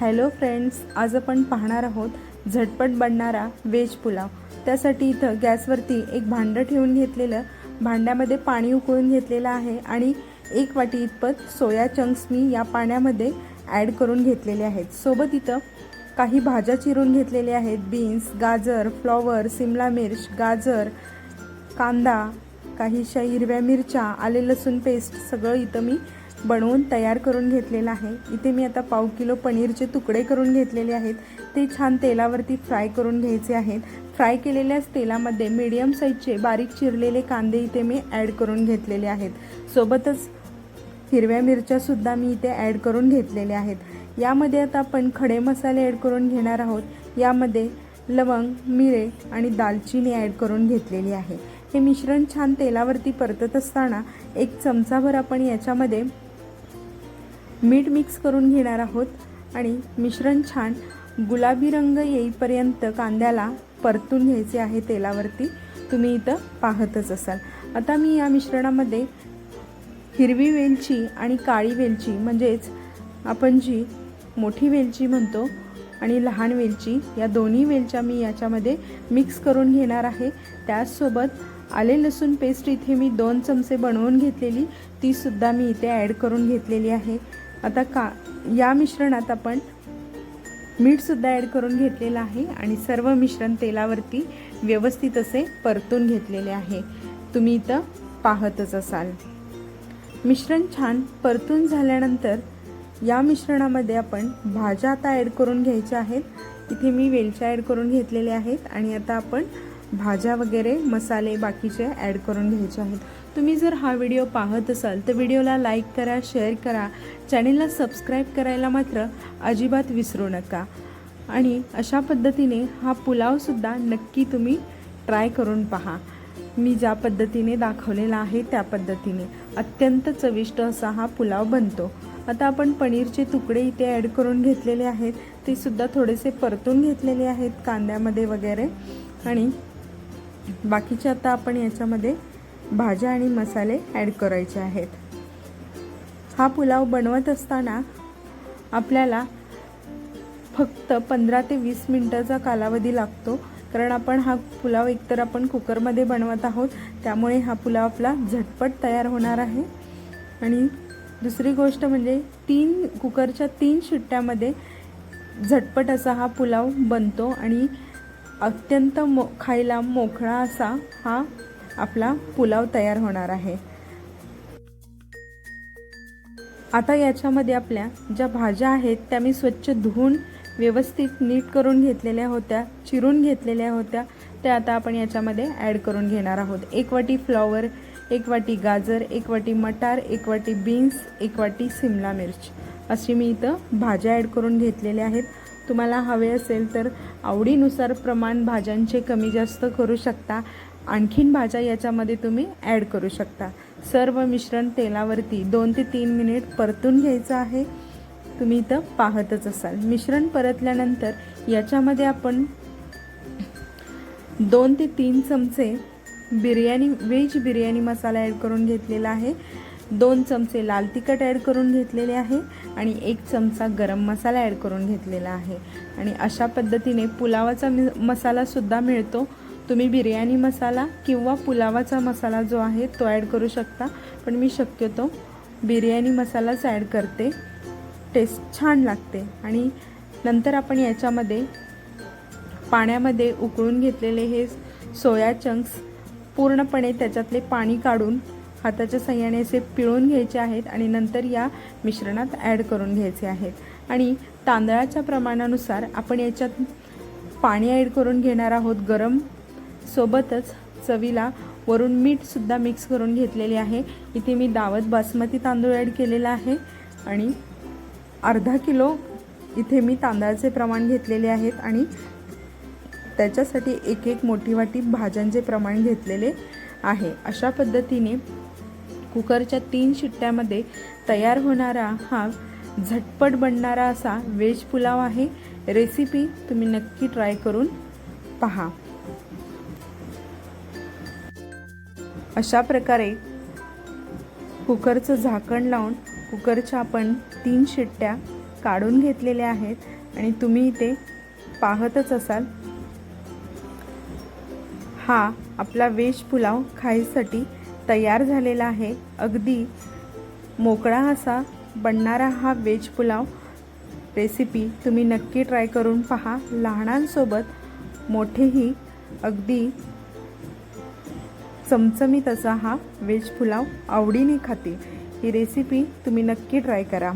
Hello friends आज आपण पाहणार आहोत झटपट बनणारा वेज पुलाव. त्यासाठी इथं गॅसवरती एक भांडं ठेवून घेतलेलं भांड्यामध्ये पाणी उकळून घेतलेलं आहे आणि एक वाटी इतपत सोया चंक्स मी या पाण्यामध्ये ॲड करून घेतलेले आहेत. सोबत इथं काही भाज्या चिरून घेतलेल्या आहेत बीन्स गाजर फ्लॉवर सिमला मिर्च गाजर कांदा काहीशा हिरव्या मिरच्या आले लसूण पेस्ट सगळं इथं मी बनवून तयार करून घेतलेलं आहे. इथे मी आता पाव किलो पनीरचे तुकडे करून घेतलेले आहेत. ते छान तेलावरती फ्राय करून घ्यायचे आहेत. फ्राय केलेल्याच तेलामध्ये मीडियम साईजचे बारीक चिरलेले कांदे इथे मी ॲड करून घेतलेले आहेत. सोबतच हिरव्या मिरच्यासुद्धा मी इथे ॲड करून घेतलेल्या आहेत. यामध्ये आता आपण खडे मसाले ॲड करून घेणार आहोत. यामध्ये लवंग मिरे आणि दालचिनी ॲड करून घेतलेली आहे. हे मिश्रण छान तेलावरती परतत असताना एक चमचाभर आपण याच्यामध्ये मीठ मिक्स करून घेणार आहोत आणि मिश्रण छान गुलाबी रंग येईपर्यंत कांद्याला परतून घ्यायचे आहे तेलावरती. तुम्ही इथं पाहतच असाल. आता मी या मिश्रणामध्ये हिरवी वेलची आणि काळी वेलची म्हणजेच आपण जी मोठी वेलची म्हणतो आणि लहान वेलची या दोन्ही वेलच्या मी याच्यामध्ये मिक्स करून घेणार आहे. त्याचसोबत आले लसूण पेस्ट इथे मी दोन चमचे बनवून घेतलेली तीसुद्धा मी इथे ॲड करून घेतलेली आहे. आता का या मिश्रणात आपण मीठसुद्धा ॲड करून घेतलेलं आहे आणि सर्व मिश्रण तेलावरती व्यवस्थित असे परतून घेतलेले आहे. तुम्ही इथं पाहतच असाल. मिश्रण छान परतून झाल्यानंतर या मिश्रणामध्ये आपण भाज्या आता ॲड करून घ्यायच्या आहेत. इथे मी वेलच्या ॲड करून घेतलेल्या आहेत आणि आता आपण भाज्या वगैरे मसाले बाकीचे ॲड करून घ्यायचे आहेत. तुम्ही जर हा व्हिडिओ पाहत असाल तर व्हिडिओला लाईक करा शेअर करा. चॅनेलला सबस्क्राईब करायला मात्र अजिबात विसरू नका. आणि अशा पद्धतीने हा पुलावसुद्धा नक्की तुम्ही ट्राय करून पहा. मी ज्या पद्धतीने दाखवलेला आहे त्या पद्धतीने. अत्यंत चविष्ट असा हा पुलाव बनतो. आता आपण पनीरचे तुकडे इथे ॲड करून घेतलेले आहेत. ते सुद्धा थोडेसे परतून घेतलेले आहेत कांद्यामध्ये वगैरे. आणि बाकीचे आता आपण याच्यामध्ये भाज्या आणि मसाले ॲड करायचे आहेत. हा पुलाव बनवत असताना आपल्याला फक्त पंधरा ते वीस मिनटाचा कालावधी लागतो. कारण आपण हा पुलाव एकतर आपण कुकरमध्ये बनवत आहोत त्यामुळे हा पुलाव आपला झटपट तयार होणार आहे. आणि दुसरी गोष्ट म्हणजे तीन कुकरच्या तीन शिट्ट्यामध्ये झटपट असा हा पुलाव बनतो आणि अत्यंत मो खायला मोकळा असा हा आपला पुलाव तयार होणार आहे. आता याच्यामध्ये आपल्या ज्या भाज्या आहेत त्या मी स्वच्छ धुवून व्यवस्थित नीट करून घेतलेल्या होत्या चिरून घेतलेल्या होत्या त्या आता आपण याच्यामध्ये ॲड करून घेणार आहोत. एक वाटी फ्लॉवर एक वाटी गाजर एक वाटी मटार एक वाटी बीन्स एक वाटी सिमला मिर्च अशी मी इथं भाज्या ॲड करून घेतलेल्या आहेत. तुम्हाला हवे असेल तर आवडीनुसार प्रमाण भाज्यांचे कमी जास्त करू शकता. आणखीन भाज्या याच्यामध्ये तुम्ही ॲड करू शकता. सर्व मिश्रण तेलावरती दोन ते तीन मिनिट परतून घ्यायचं आहे. तुम्ही इथं पाहतच असाल. मिश्रण परतल्यानंतर याच्यामध्ये आपण दोन ते तीन चमचे बिर्याणी व्हेज बिर्याणी मसाला ॲड करून घेतलेला आहे. दोन चमचे लाल तिखट ॲड करून घेतलेले आहे आणि एक चमचा गरम मसाला ॲड करून घेतलेला आहे. आणि अशा पद्धतीने पुलावाचा मि मसालासुद्धा मिळतो. तुम्ही बिर्याणी मसाला किंवा पुलावाचा मसाला जो आहे तो ॲड करू शकता. पण मी शक्यतो बिर्याणी मसालाच ॲड करते. टेस्ट छान लागते. आणि नंतर आपण याच्यामध्ये पाण्यामध्ये उकळून घेतलेले हे सोया चंक्स पूर्णपणे त्याच्यातले पाणी काढून हाताच्या सहाय्याने असे पिळून घ्यायचे आहेत आणि नंतर या मिश्रणात ॲड करून घ्यायचे आहेत. आणि तांदळाच्या प्रमाणानुसार आपण याच्यात पाणी ॲड करून घेणार आहोत. गरम सोबतच चवीला वरून मीठसुद्धा मिक्स करून घेतलेले आहे. इथे मी दावत बासमती तांदूळ ॲड केलेला आहे. आणि अर्धा किलो इथे मी तांदळाचे प्रमाण घेतलेले आहेत. आणि त्याच्यासाठी एक एक मोठी वाटी भाज्यांचे प्रमाण घेतलेले आहे. अशा पद्धतीने कुकरच्या तीन शिट्ट्यामध्ये तयार होणारा हा झटपट बनणारा असा व्हेज पुलाव आहे. रेसिपी तुम्ही नक्की ट्राय करून पहा. अशा प्रकारे कुकरचं झाकण लावून कुकरच्या आपण तीन शिट्ट्या काढून घेतलेल्या आहेत आणि तुम्ही इथे पाहतच असाल. हा आपला वेज पुलाव खायसाठी तयार झालेला आहे. अगदी मोकळा असा बनणारा हा व्हेज पुलाव रेसिपी तुम्ही नक्की ट्राय करून पहा. लहानांसोबत मोठेही अगदी चमचमीत असा हा व्हेज पुलाव आवडीने खाते ही रेसिपी तुम्ही नक्की ट्राय करा.